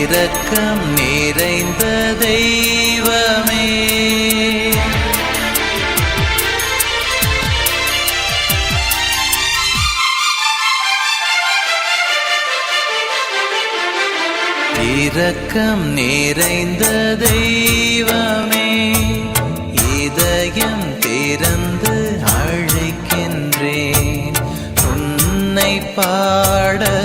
இரக்கம் நிறைந்த தெய்வமே. இரக்கம் நிறைந்த தெய்வமே இதயம் திறந்து அழைக்கின்றேன். உன்னை பாட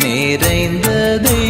நேரைந்ததே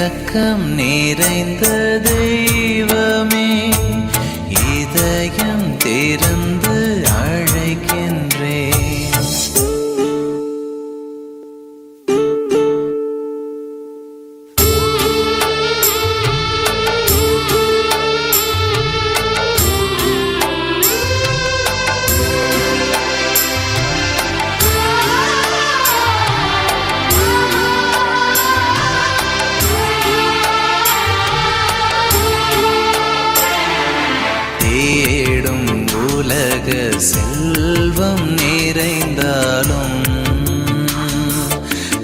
இரக்கம் நிறைந்த தெய்வமே இதயம் திறந்து செல்வம் நிறைந்தாலும்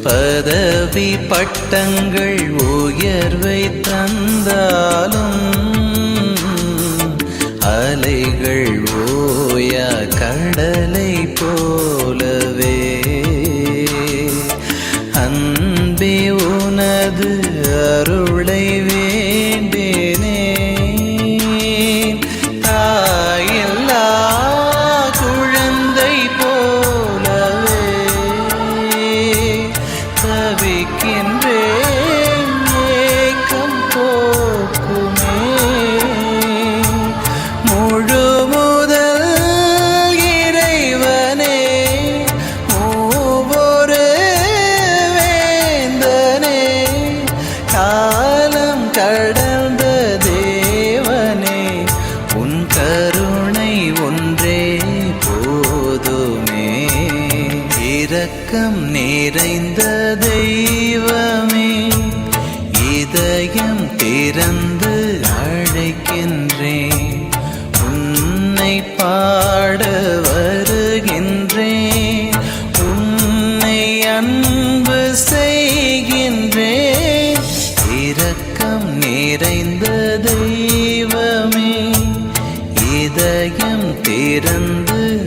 பதவி பட்டங்கள் உயர்வை தந்தாலும் அலைகள் இருக்கின்றேன். இரக்கம் நிறைந்த தெய்வமே இதயம் திறந்து அழைக்கின்றேன். உன்னை பாட வருகின்றேன். உன்னை அன்பு செய்கின்றேன். இரக்கம் நிறைந்த தெய்வமே இதயம் திறந்து